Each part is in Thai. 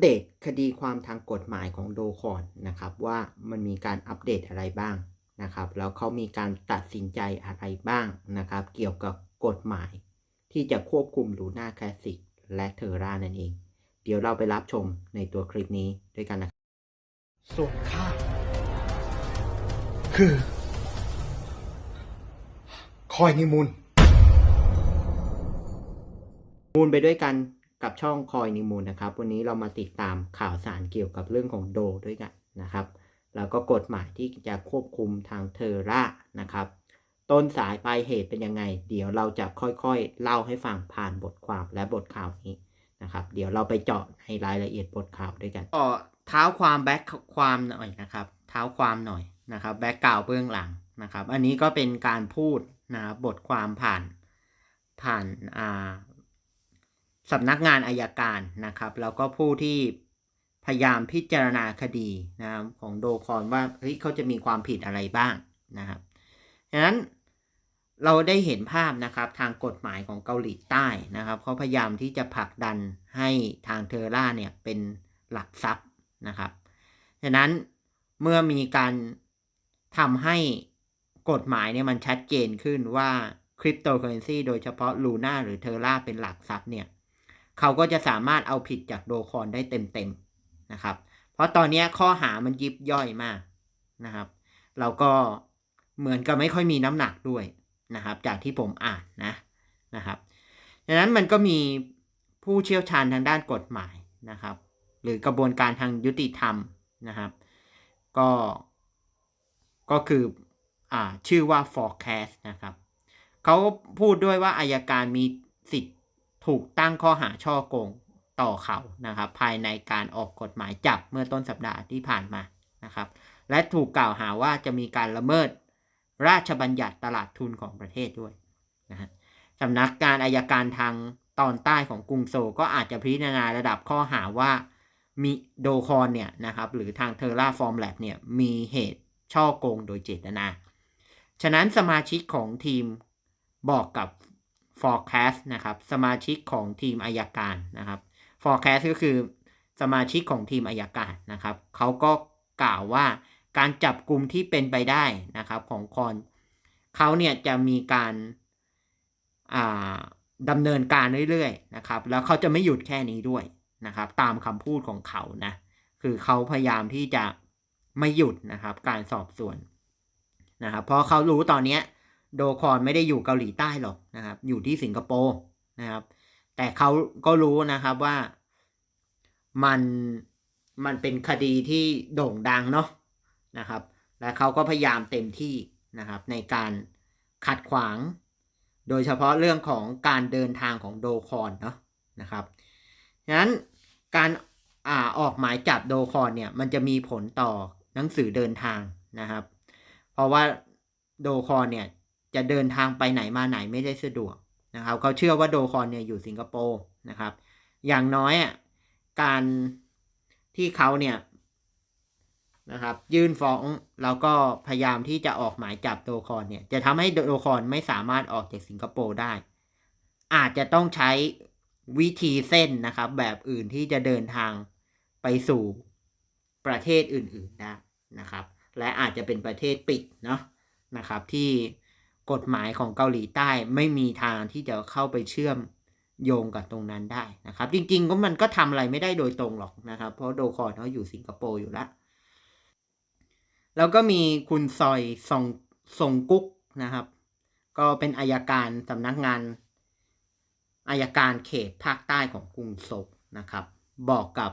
เดตคดีความทางกฎหมายของโดคอนนะครับ ว่ามันมีการอัปเดตอะไรบ้างนะครับ แล้วเขามีการตัดสินใจอะไรบ้างนะครับ เกี่ยวกับกฎหมาย ที่จะควบคุมลูน่าแคลสิกและเทอร่านั่นเอง เดี๋ยวเราไปรับชมในตัวคลิปนี้ด้วยกันนะครับส่วนข้าคือ คอยนิมุนมูลไปด้วยกัน กับช่องคอยนิมูลนะครับ วันนี้เรามาติดตามข่าวสารเกี่ยวกับเรื่องของโดด้วยกันนะครับ แล้วก็กฎหมายที่จะควบคุมทางเทอร่านะครับ ต้นสายปลายเหตุเป็นยังไง เดี๋ยวเราจะค่อยๆ เล่าให้ฟังผ่านบทความและบทข่าวนี้นะครับ เดี๋ยวเราไปเจาะในรายละเอียดบทข่าวด้วยกันก็เท้าความแบ็คความหน่อยนะครับ เท้าความหน่อยนะครับแบ็คกล่าวเบื้องหลังนะครับ อันนี้ก็เป็นการพูดนะครับบทความผ่านผ่านอ่า สำนักงานอายการนะครับ แล้วก็ผู้ที่พยายามพิจารณาคดีนะครับของโดคอนว่าเฮ้ยเขาจะมีความผิดอะไรบ้างนะครับฉะนั้นเราได้เห็นภาพนะครับทางกฎหมายของเกาหลีใต้นะครับเขาพยายามที่จะผลักดันให้ทางเทอร่าเนี่ยเป็นหลักทรัพย์นะครับฉะนั้นเมื่อมีการทำให้กฎหมายเนี่ยมันชัดเจนขึ้นว่าคริปโตเคอเรนซีโดยเฉพาะลูน่าหรือเทอร่าเป็นหลักทรัพย์เนี่ย เขาก็จะสามารถเอาผิดจากโดคอนได้เต็มๆนะครับ เพราะตอนนี้ข้อหามันยิบย่อยมากนะครับ เราก็เหมือนกับไม่ค่อยมีน้ำหนักด้วยนะครับ จากที่ผมอ่านนะนะครับดังนั้นมันก็มีผู้เชี่ยวชาญทางด้านกฎหมายนะครับ หรือกระบวนการทางยุติธรรมนะครับ ก็ก็คืออ่าชื่อว่า forecast นะครับเขาพูดด้วยว่าอายการมีสิทธิ์ ถูกตั้งข้อหาช่อโกงต่อเขานะครับ ภายในการออกกฎหมายจับเมื่อต้นสัปดาห์ที่ผ่านมานะครับ และถูกกล่าวหาว่าจะมีการละเมิดราชบัญญัติตลาดทุนของประเทศด้วยนะฮะสำนักงานอายการทางตอนใต้ของกรุงโซลก็อาจจะพิจารณาระดับข้อหาว่ามีโดคอนเนี่ยนะครับ หรือทางเทอร่าฟอร์มแลบเนี่ยมีเหตุช่อโกงโดยเจตนา ฉะนั้นสมาชิกของทีมบอกกับ forecast นะครับสมาชิกของทีมอายการนะครับ forecast ก็คือสมาชิกของทีมอายการนะครับเขาก็กล่าวว่าการจับกลุ่มที่เป็นไปได้นะครับของคอนเขาเนี่ยจะมีการดำเนินการเรื่อยๆนะครับ แล้วเขาจะไม่หยุดแค่นี้ด้วยนะครับ ตามคำพูดของเขานะคือเขาพยายามที่จะไม่หยุดนะครับ การสอบสวนนะครับเพราะเขารู้ตอนนี้ โดคอนไม่ได้อยู่เกาหลีใต้หรอกนะครับ อยู่ที่สิงคโปร์นะครับ แต่เขาก็รู้นะครับว่ามันมันเป็นคดีที่โด่งดังเนาะนะครับ และเขาก็พยายามเต็มที่นะครับ ในการขัดขวาง โดยเฉพาะเรื่องของการเดินทางของโดคอนเนาะนะครับฉะนั้นการอ่าออกหมายจับโดคอนเนี่ยมันจะมีผลต่อหนังสือเดินทางนะครับ เพราะว่าโดคอนเนี่ย จะเดินทางไปไหนมาไหนไม่ได้สะดวกนะครับเขาเชื่อว่าโดคอนเนี่ยอยู่สิงคโปร์นะครับ อย่างน้อยอะการที่เขาเนี่ยนะครับยื่นฟ้องแล้วก็พยายามที่จะออกหมายจับโดคอนเนี่ยจะทำให้โดคอนไม่สามารถออกจากสิงคโปร์ได้ อาจจะต้องใช้วิธีเส้นนะครับ แบบอื่นที่จะเดินทางไปสู่ประเทศอื่นๆได้นะครับ และอาจจะเป็นประเทศปิดเนาะนะครับที่ กฎหมายของเกาหลีใต้ไม่มีทางที่จะเข้าไปเชื่อมโยงกับตรงนั้นได้นะครับ จริงๆก็มันก็ทำอะไรไม่ได้โดยตรงหรอกนะครับ เพราะโดคอนเขาอยู่สิงคโปร์อยู่แล้วแล้วก็มีคุณซอยซองซงกุ๊กนะครับ ก็เป็นอายการสำนักงานอายการเขตภาคใต้ของกรุงโซลนะครับ บอกกับ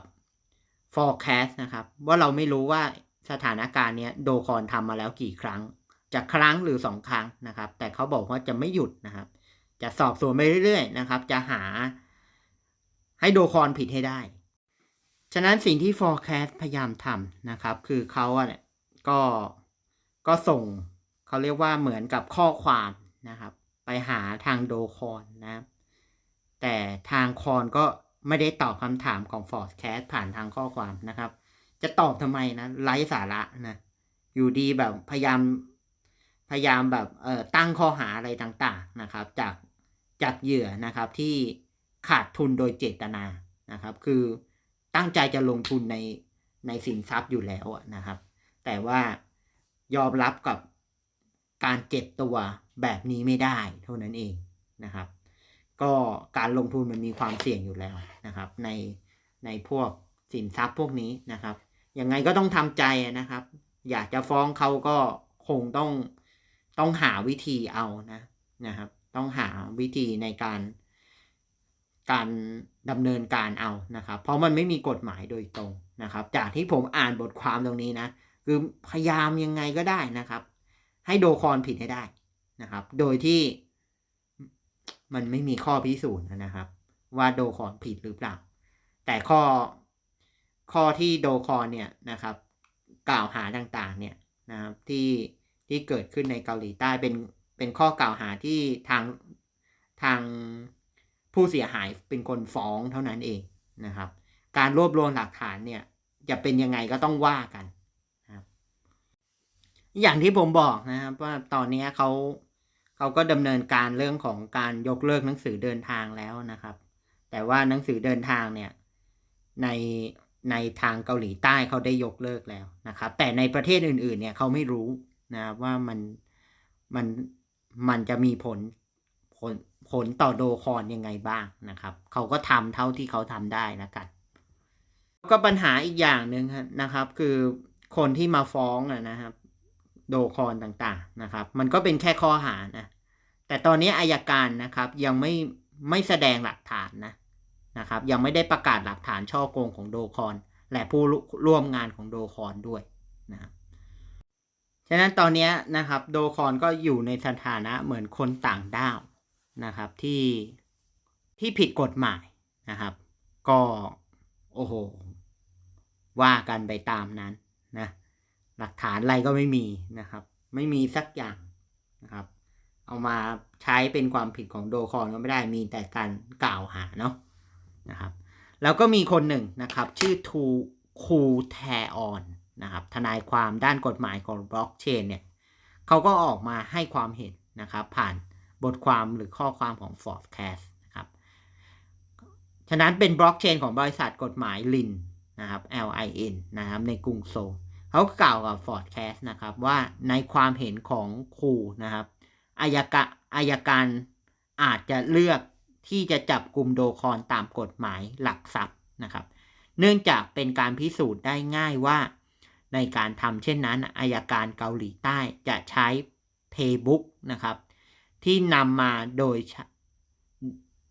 forecast นะครับ ว่าเราไม่รู้ว่าสถานการณ์นี้โดคอนทำมาแล้วกี่ครั้ง จะครั้งหรือสองครั้งนะครับ แต่เขาบอกว่าจะไม่หยุดนะครับ จะสอบสวนไปเรื่อยๆนะครับ จะหาให้โดคอนผิดให้ได้ ฉะนั้นสิ่งที่ forecast พยายามทำนะครับ คือเขาเนี่ยก็ก็ส่งเขาเรียกว่าเหมือนกับข้อความนะครับ ไปหาทางโดคอนนะแต่ทางคอนก็ไม่ได้ตอบคำถามของ forecast ผ่านทางข้อความนะครับ จะตอบทำไมนะไร้สาระนะอยู่ดีแบบพยายาม พยายามแบบเอ่อตั้งข้อหาอะไรต่างๆนะครับ จากจากเหยื่อนะครับที่ขาดทุนโดยเจตนานะครับ คือตั้งใจจะลงทุนในในสินทรัพย์อยู่แล้วนะครับ แต่ว่ายอมรับกับการเก็บตัวแบบนี้ไม่ได้เท่านั้นเองนะครับ ก็การลงทุนมันมีความเสี่ยงอยู่แล้วนะครับ ในในพวกสินทรัพย์พวกนี้นะครับยังไงก็ต้องทำใจนะครับ อยากจะฟ้องเขาก็คงต้อง ต้องหาวิธีเอานะนะครับ ต้องหาวิธีในการ การดำเนินการเอานะครับ เพราะมันไม่มีกฎหมายโดยตรงนะครับ จากที่ผมอ่านบทความตรงนี้นะ คือพยายามยังไงก็ได้นะครับ ให้โดคอนผิดให้ได้นะครับ โดยที่มันไม่มีข้อพิสูจน์นะครับ ว่าโดคอนผิดหรือเปล่า แต่ข้อข้อที่โดคอนเนี่ยนะครับ กล่าวหาต่างๆ เนี่ยนะครับที่ ที่เกิดขึ้นในเกาหลีใต้เป็นเป็นข้อกล่าวหาที่ทางทางผู้เสียหายเป็นคนฟ้องเท่านั้นเองนะครับ การรวบรวมหลักฐานเนี่ยจะเป็นยังไงก็ต้องว่ากันนะครับอย่างที่ผมบอกนะครับว่าตอนนี้เขาเขาก็ดำเนินการเรื่องของการยกเลิกหนังสือเดินทางแล้วนะครับ แต่ว่าหนังสือเดินทางเนี่ยในในทางเกาหลีใต้เขาได้ยกเลิกแล้วนะครับ แต่ในประเทศอื่นๆเนี่ยเขาไม่รู้ นะครับว่ามันมันมันจะมีผลผลผลต่อโดคอนยังไงบ้างนะครับ เขาก็ทำเท่าที่เขาทำได้แล้วกัน ก็ปัญหาอีกอย่างหนึ่งนะครับ คือคนที่มาฟ้องนะครับ โดคอนต่างๆนะครับ มันก็เป็นแค่ข้อหานะ แต่ตอนนี้อายการนะครับยังไม่ไม่แสดงหลักฐานนะนะครับ ยังไม่ได้ประกาศหลักฐานช่อโกงของโดคอน และผู้ร่วมงานของโดคอนด้วยนะครับ ฉะนั้นตอนนี้นะครับโดคอนก็อยู่ในสถานะเหมือนคนต่างด้าวนะครับที่ที่ผิดกฎหมายนะครับ ก็โอ้โหว่ากันไปตามนั้นนะหลักฐานอะไรก็ไม่มีนะครับ ไม่มีสักอย่างนะครับ เอามาใช้เป็นความผิดของโดคอนก็ไม่ได้มีแต่การกล่าวหาเนาะนะครับ แล้วก็มีคนหนึ่งนะครับ ชื่อทูคูแทออน นะครับทนายความด้านกฎหมายของบล็อกเชนเนี่ยเขาก็ออกมาให้ความเห็นนะครับผ่านบทความหรือข้อความของ Forecast นะครับฉะนั้นเป็นบล็อกเชนของบริษัทกฎหมายลินนะครับ LIN นะครับในกรุงโซลเขากล่าวกับ Forecast นะครับว่าในความเห็นของครูนะครับอายการอายการอาจจะเลือกที่จะจับกลุ่มโดคอนตามกฎหมายหลักทรัพย์นะครับ เนื่องจากเป็นการพิสูจน์ได้ง่ายว่า ในการทำเช่นนั้นอายการเกาหลีใต้จะใช้ Playbook นะครับ ที่นำมาโดย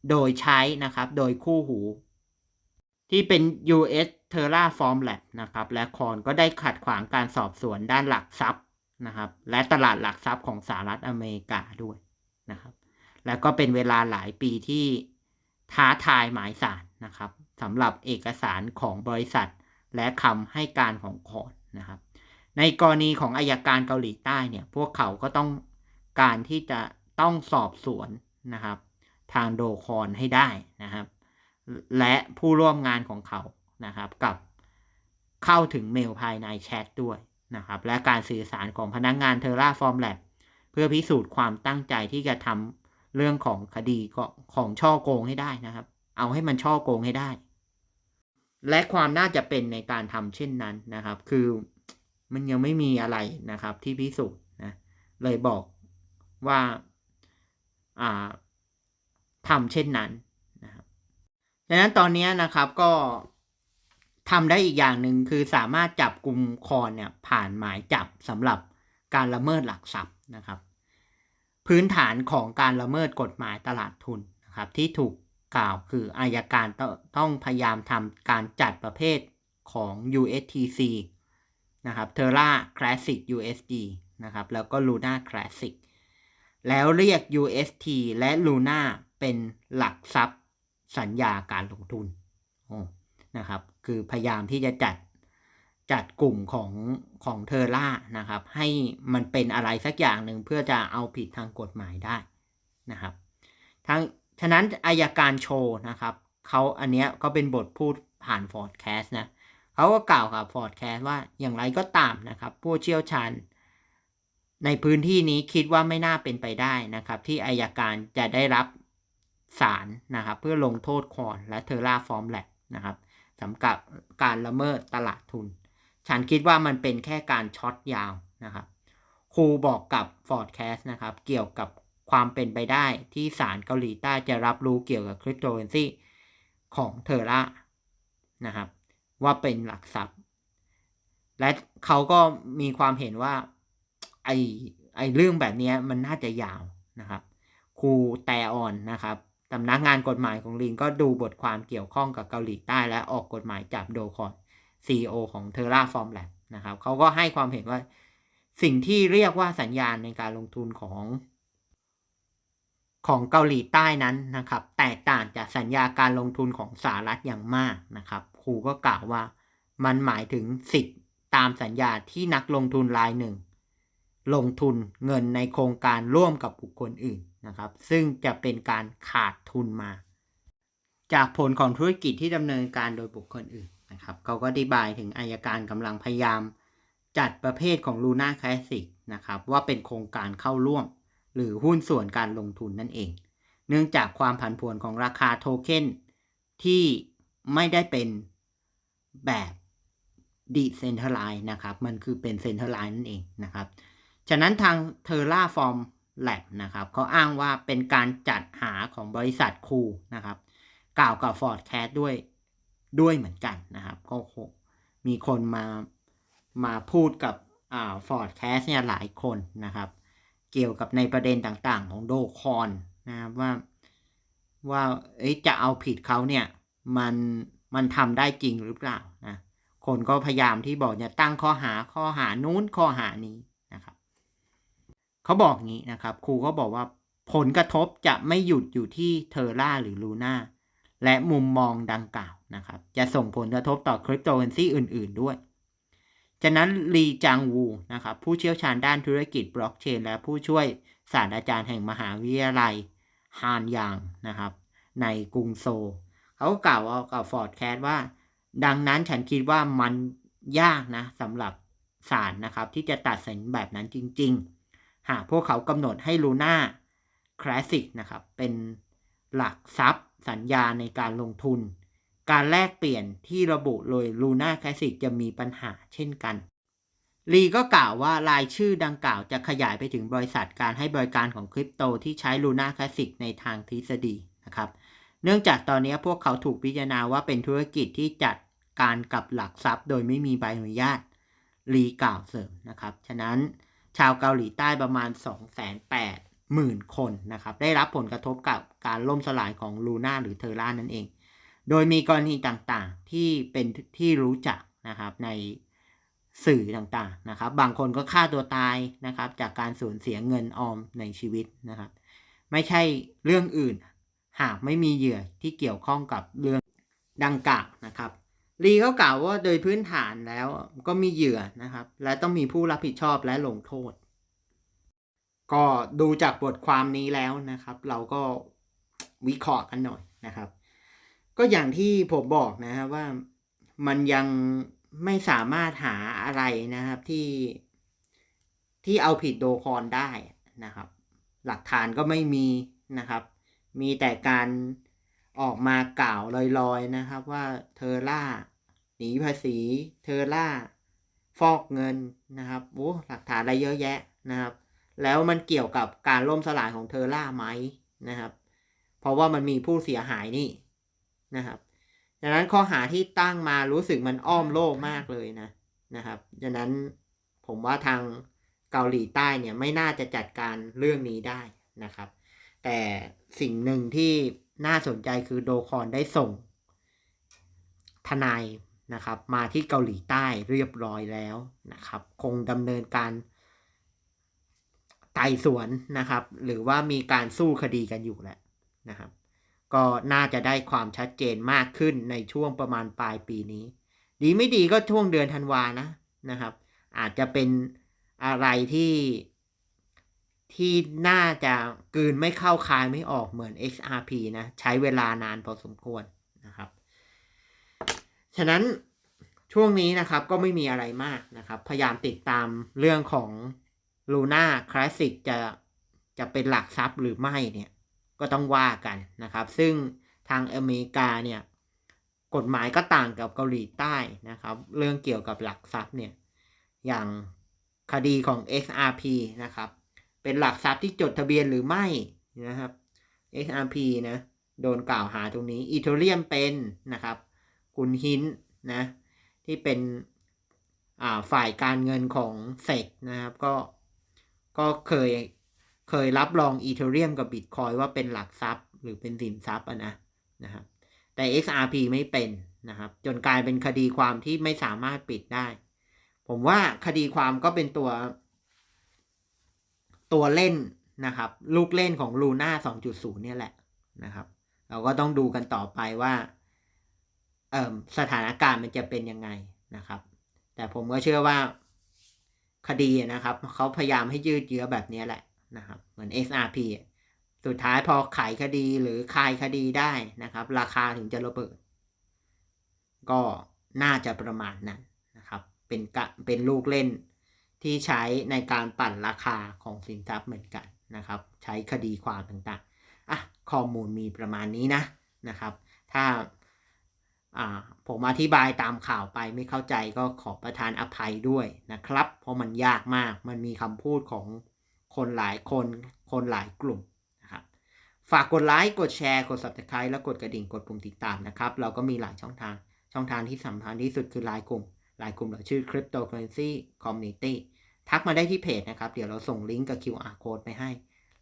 โดยใช้นะครับ โดยคู่หู ที่เป็น US Terraform Lab นะครับ และคอนก็ได้ขัดขวางการสอบสวนด้านหลักทรัพย์นะครับ และตลาดหลักทรัพย์ของสหรัฐอเมริกาด้วยนะครับ แล้วก็เป็นเวลาหลายปีที่ท้าทายหมายสารนะครับสำหรับเอกสารของบริษัท และคำให้การของคอน นะครับ ในกรณีของอายการเกาหลีใต้เนี่ย พวกเขาก็ต้องการที่จะต้องสอบสวนนะครับ ทางโดคอนให้ได้นะครับ และผู้ร่วมงานของเขานะครับ กับเข้าถึงเมลภายในแชทด้วยนะครับ และการสื่อสารของพนักงงาน Terraform Lab เพื่อพิสูจน์ความตั้งใจที่จะทำเรื่องของคดีของช่อโกงให้ได้นะครับ เอาให้มันช่อโกงให้ได้ และความน่าจะเป็นในการทำเช่นนั้นนะครับ คือมันยังไม่มีอะไรนะครับที่พิสูจน์นะเลยบอกว่าทำเช่นนั้นนะครับดังนั้นตอนนี้นะครับก็ทำได้อีกอย่างหนึ่งคือสามารถจับกลุ่มคอนเนี่ยผ่านหมายจับสำหรับการละเมิดหลักทรัพย์นะครับ พื้นฐานของการละเมิดกฎหมายตลาดทุนนะครับที่ถูก กล่าวคืออายการตต้องพยายามทำการจัดประเภทของ USTC นะครับ Terra Classic USD นะครับ แล้วก็ Luna Classic แล้วเรียก UST และ Luna เป็นหลักทรัพย์สัญญาการลงทุนนะครับ คือพยายามที่จะจัดจัดกลุ่มของของเทอร่านะครับ ให้มันเป็นอะไรสักอย่างหนึ่งเพื่อจะเอาผิดทางกฎหมายได้นะครับ ทั้ง ฉะนั้นอายการโชว์นะครับเขาอันเนี้ยก็เป็นบทพูดผ่านฟอร์ดแคสนะเขาก็กล่าวกับฟอร์ดแคสว่าอย่างไรก็ตามนะครับ ผู้เชี่ยวชาญ ในพื้นที่นี้คิดว่าไม่น่าเป็นไปได้นะครับ ที่อายการจะได้รับสารนะครับ เพื่อลงโทษคอนและเทอร่าฟอร์มแลบนะครับสำกับการละเมิดตลาดทุน ฉันคิดว่ามันเป็นแค่การช็อตยาวนะครับครูบอกกับ Forecast นะครับ เกี่ยวกับ ความเป็นไปได้ที่ศาลเกาหลีใต้จะรับรู้เกี่ยวกับคริปโตเคอเรนซีของเทอร่านะครับ ว่าเป็นหลักทรัพย์ และเขาก็มีความเห็นว่า ไอไอเรื่องแบบนี้มันน่าจะยาวนะครับครูแตอ่อนนะครับสำนักงานกฎหมายของลิงก็ดูบทความเกี่ยวข้องกับเกาหลีใต้และออกกฎหมายจับโดคอน CEO ของ Terraform Lab นะครับเขาก็ให้ความเห็นว่าสิ่งที่เรียกว่าสัญญาณในการลงทุนของ ของเกาหลีใต้นั้นนะครับ แตกต่างจากสัญญาการลงทุนของสหรัฐอย่างมากนะครับครูก็กล่าวว่ามันหมายถึงสิทธิ์ตามสัญญาที่นักลงทุนรายหนึ่ง ลงทุนเงินในโครงการร่วมกับบุคคลอื่นนะครับ ซึ่งจะเป็นการขาดทุนมา จากผลของธุรกิจที่ดำเนินการโดยบุคคลอื่นนะครับเขาก็อธิบายถึงอายการกำลังพยายาม จัดประเภทของ Luna Classic นะครับว่าเป็นโครงการเข้าร่วม หรือหุ้นส่วนการลงทุนนั่นเอง เนื่องจากความผันผวนของราคาโทเค็นที่ไม่ได้เป็นแบบดิเซนเทอร์ไลน์นะครับ มันคือเป็นเซนเทอร์ไลน์นั่นเองนะครับ ฉะนั้นทาง Terraform Lab นะครับเขาอ้างว่าเป็นการจัดหาของบริษัทคูนะครับ กล่าวกับ Fordcast ด้วยด้วยเหมือนกันนะครับ ก็มีคนมามาพูดกับอ่า Fordcast เนี่ยหลายคนนะครับ เกี่ยวกับในประเด็นต่างๆ ของโดคอนนะครับว่าว่าจะเอาผิดเขาเนี่ยมันมันทำได้จริงหรือเปล่านะคนก็พยายามที่บอกจะตั้งข้อหาข้อหานู้นข้อหานี้นะครับเขาบอกงี้นะครับ ครูก็บอกว่าผลกระทบจะไม่หยุดอยู่ที่เทอร่าหรือลูน่าและมุมมองดังกล่าวนะครับ จะส่งผลกระทบต่อคริปโตเคอเรนซีอื่น ๆด้วย ฉะนั้นลีจางวูนะครับผู้เชี่ยวชาญด้านธุรกิจบล็อกเชน และผู้ช่วยศาสตราจารย์แห่งมหาวิทยาลัยฮานยางนะครับในกรุงโซลเขาก็กล่าวว่ากับฟอร์ดแคสว่า ดังนั้นฉันคิดว่ามันยากนะสำหรับศาลนะครับ ที่จะตัดสินแบบนั้นจริง ๆ หากพวกเขากำหนดให้ลูน่าคลาสสิกนะครับ เป็นหลักทรัพย์สัญญาในการลงทุน การแลกเปลี่ยนที่ระบุโดยลูน่าคลาสสิกจะมีปัญหาเช่นกัน ลีก็กล่าวว่ารายชื่อดังกล่าวจะขยายไปถึงบริษัทการให้บริการของคริปโตที่ใช้ลูน่าคลาสสิกในทางทฤษฎีนะครับ เนื่องจากตอนนี้พวกเขาถูกพิจารณาว่าเป็นธุรกิจที่จัดการกับหลักทรัพย์ โดยไม่มีใบอนุญาตลีกล่าวเสริมนะครับ ฉะนั้นชาวเกาหลีใต้ประมาณ 2 8 0 0 0 0 คนนะครับ ได้รับผลกระทบกับการล่มสลายของลูน่าหรือเทอร่านั่นเอง โดยมีกรณีต่างๆที่เป็นที่รู้จักนะครับในสื่อต่างๆนะครับ บางคนก็ฆ่าตัวตายนะครับ จากการสูญเสียเงินออมในชีวิตนะครับ ไม่ใช่เรื่องอื่น หากไม่มีเหยื่อที่เกี่ยวข้องกับเรื่องดังกล่าวนะครับลีก็กล่าวว่าโดยพื้นฐานแล้วก็มีเหยื่อนะครับ และต้องมีผู้รับผิดชอบและลงโทษ ก็ดูจากบทความนี้แล้วนะครับ เราก็วิเคราะห์กันหน่อยนะครับ ก็อย่างที่ผมบอกนะครับว่ามันยังไม่สามารถหาอะไรนะครับที่ที่เอาผิดโดคอนได้นะครับ หลักฐานก็ไม่มีนะครับ มีแต่การออกมากล่าวลอยๆนะครับ ว่าเทอร่าหนีภาษี เทอร่าฟอกเงินนะครับโอ้หลักฐานอะไรเยอะแยะนะครับ แล้วมันเกี่ยวกับการล่มสลายของเทอร่าไหมนะครับ เพราะว่ามันมีผู้เสียหายนี่ นะครับดังนั้นข้อหาที่ตั้งมารู้สึกมันอ้อมโลกมากเลยนะนะครับดังนั้นผมว่าทางเกาหลีใต้เนี่ยไม่น่าจะจัดการเรื่องนี้ได้นะครับ แต่สิ่งหนึ่งที่น่าสนใจคือโดคอนได้ส่ง ทนายนะครับ มาที่เกาหลีใต้เรียบร้อยแล้วนะครับ คงดำเนินการไต่สวนนะครับ หรือว่ามีการสู้คดีกันอยู่แหละนะครับ ก็น่าจะได้ความชัดเจนมากขึ้นในช่วงประมาณปลายปีนี้ ดีไม่ดีก็ช่วงเดือนธันวานะนะครับ อาจจะเป็นอะไรที่ที่น่าจะกืนไม่เข้าคายไม่ออกเหมือน XRP นะใช้เวลานานพอสมควรนะครับ ฉะนั้นช่วงนี้นะครับก็ไม่มีอะไรมากนะครับ พยายามติดตามเรื่องของ Luna Classic จะจะเป็นหลักทรัพย์หรือไม่เนี่ย ก็ต้องว่ากันนะครับ ซึ่งทางอเมริกาเนี่ยกฎหมายก็ต่างกับเกาหลีใต้นะครับ เรื่องเกี่ยวกับหลักทรัพย์เนี่ยอย่างคดีของ XRP นะครับ เป็นหลักทรัพย์ที่จดทะเบียนหรือไม่นะครับ XRP นะโดนกล่าวหาตรงนี้อีเทเรียมเป็นนะครับ คุณฮินนะที่เป็นฝ่ายการเงินของเซกนะครับ ก็ก็เคย เคยรับรองอีเทเรียมกับบิตคอยว่าเป็นหลักทรัพย์ หรือเป็นสินทรัพย์ะนะนะครับแต่ XRP ไม่เป็นนะครับ จนกลายเป็นคดีความที่ไม่สามารถปิดได้ ผมว่าคดีความก็เป็นตัว ตัวเล่นนะครับ ลูกเล่นของลูน่า2.0 เนี่ยแหละนะครับ เราก็ต้องดูกันต่อไปว่าสถานการณ์มันจะเป็นยังไงนะครับ แต่ผมก็เชื่อว่าคดีนะครับเขาพยายามให้ยืดเยื้อแบบนี้แหละ นะครับ เหมือน XRP สุดท้ายพอไขคดีหรือคลายคดีได้นะครับ ราคาถึงจะระเบิด ก็น่าจะประมาณนั้นนะครับ เป็นกะเป็นลูกเล่นที่ใช้ในการปั่นราคาของสินทรัพย์เหมือนกันนะครับ ใช้คดีความต่างๆอะข้อมูลมีประมาณนี้นะนะครับ ถ้าอ่าผมอธิบายตามข่าวไปไม่เข้าใจก็ขอประทานอภัยด้วยนะครับ เพราะมันยากมากมันมีคำพูดของ คนหลายคน คนหลายกลุ่มนะครับ ฝากกดไลค์ กดแชร์ กด subscribe แล้วกดกระดิ่ง กดปุ่มติดตามนะครับ เราก็มีหลายช่องทาง ช่องทางที่สำคัญที่สุดคือไลน์กลุ่ม ไลน์กลุ่มเราชื่อ cryptocurrency community ทักมาได้ที่เพจนะครับ เดี๋ยวเราส่งลิงก์กับ QR code ไปให้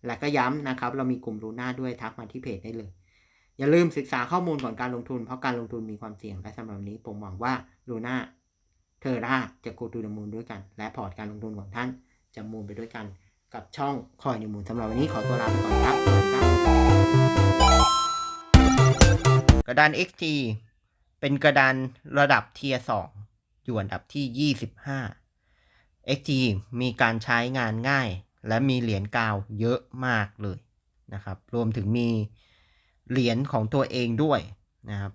และก็ย้ำนะครับ เรามีกลุ่มลูน่าด้วย ทักมาที่เพจได้เลย อย่าลืมศึกษาข้อมูลก่อนการลงทุน เพราะการลงทุนมีความเสี่ยง และสำหรับนี้ผมหวังว่าลูน่าเทอร่าจะโกตูดมูลด้วยกัน และพอร์ตการลงทุนของท่านจะมูลไปด้วยกัน กับช่องคอยนิมูลสำหรับวันนี้ขอตัวลาไปก่อนครับสวัสดีครับกระดาน XT เป็นกระดานระดับเทียร์2อยู่อันดับที่ 25 XT มีการใช้งานง่าย และมีเหรียญกาวเยอะมากเลยนะครับ รวมถึงมีเหรียญของตัวเองด้วยนะครับ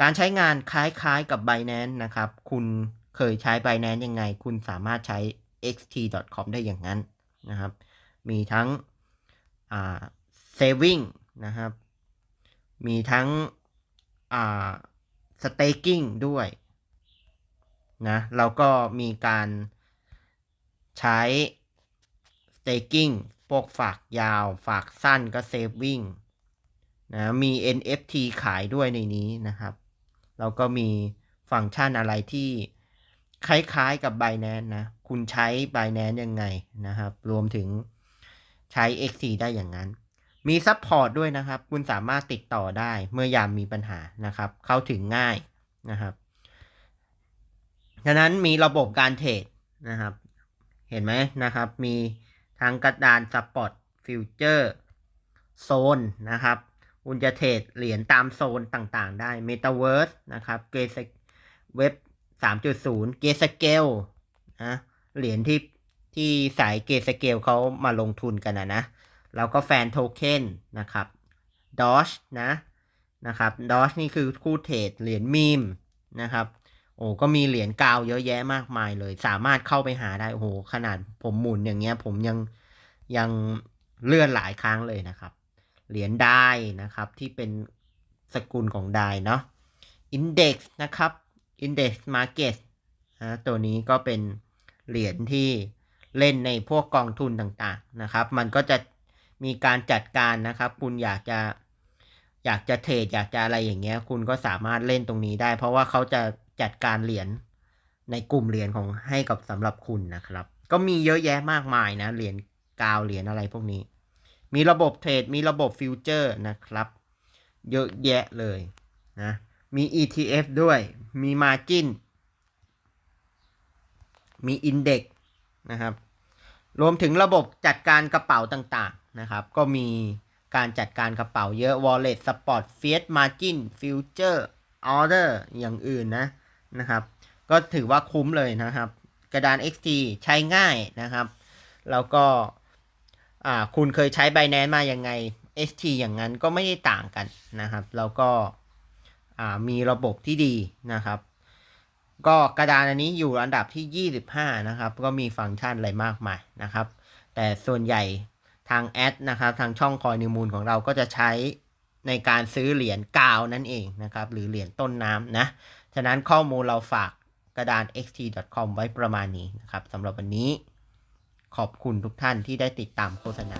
การใช้งานคล้ายๆกับ Binance นะครับ คุณเคยใช้ Binance ยังไง คุณสามารถใช้ xt.com ได้อย่างนั้น นะครับ มีทั้งอ่า saving นะครับ มีทั้งอ่า staking ด้วยนะแล้วก็มีการใช้ staking พวกฝากยาว ฝากสั้นก็ saving นะมี NFT ขายด้วยในนี้นะครับ แล้วก็มีฟังก์ชันอะไรที่คล้ายๆกับ Binance นะ คุณใช้ Binance ยังไงนะครับ รวมถึงใช้ XC ได้อย่างนั้น มีซัพพอร์ตด้วยนะครับ คุณสามารถติดต่อได้เมื่อยามมีปัญหานะครับ เข้าถึงง่ายนะครับฉะนั้นมีระบบการเทรดนะครับ เห็นไหมนะครับ มีทั้งกระดานสปอตฟิวเจอร์โซนนะครับ คุณจะเทรดเหรียญตามโซนต่างๆ ได้ Metaverse นะครับเกสเว็บ3.0 เกสเกลนะ เหรียญที่ที่สายเกสเกลเขามาลงทุนกันนะนะ แล้วก็แฟนโทเค็นนะครับดอชนะนะครับดอชนี่คือคู่เทรดเหรียญมีมนะครับโอ้ก็มีเหรียญกาวเยอะแยะมากมายเลย สามารถเข้าไปหาได้โอ้โหขนาดผมหมุนอย่างเงี้ย ผมยังยังเลื่อนหลายครั้งเลยนะครับ เหรียญได้นะครับที่เป็นสกุลของได้เนาะ Index นะครับ Index Market นะตัวนี้ก็เป็น เหรียญที่เล่นในพวกกองทุนต่างๆนะครับ มันก็จะมีการจัดการนะครับ คุณอยากจะอยากจะเทรดอยากจะอะไรอย่างเงี้ย คุณก็สามารถเล่นตรงนี้ได้ เพราะว่าเขาจะจัดการเหรียญในกลุ่มเหรียญของให้กับสำหรับคุณนะครับ ก็มีเยอะแยะมากมายนะเหรียญกาวเหรียญอะไรพวกนี้ มีระบบเทรดมีระบบฟิวเจอร์นะครับ เยอะแยะเลยนะมี ETF ด้วยมี Margin มี Index นะครับ รวมถึงระบบจัดการกระเป๋าต่างๆนะครับ ก็มีการจัดการกระเป๋าเยอะ Wallet Spot Fiat Margin Future Order อย่างอื่นนะนะครับ ก็ถือว่าคุ้มเลยนะครับ กระดาน XT ใช้ง่ายนะครับ แล้วก็คุณเคยใช้ Binance มาอยังไง ST อย่างนั้นก็ไม่ได้ต่างกันนะครับ แล้วก็มีระบบที่ดีนะครับ ก็กระดานอันนี้อยู่อันดับที่ 25 นะครับ ก็มีฟังก์ชันอะไรมากมายนะครับ แต่ส่วนใหญ่ทางแอดนะครับ ทางช่องคอยนิวมูลของเราก็จะใช้ในการซื้อเหรียญกาวนั่นเองนะครับ หรือเหรียญต้นน้ำนะ ฉะนั้นข้อมูลเราฝากกระดาน xt.com ไว้ประมาณนี้นะครับสำหรับวันนี้ขอบคุณทุกท่านที่ได้ติดตามโฆษณา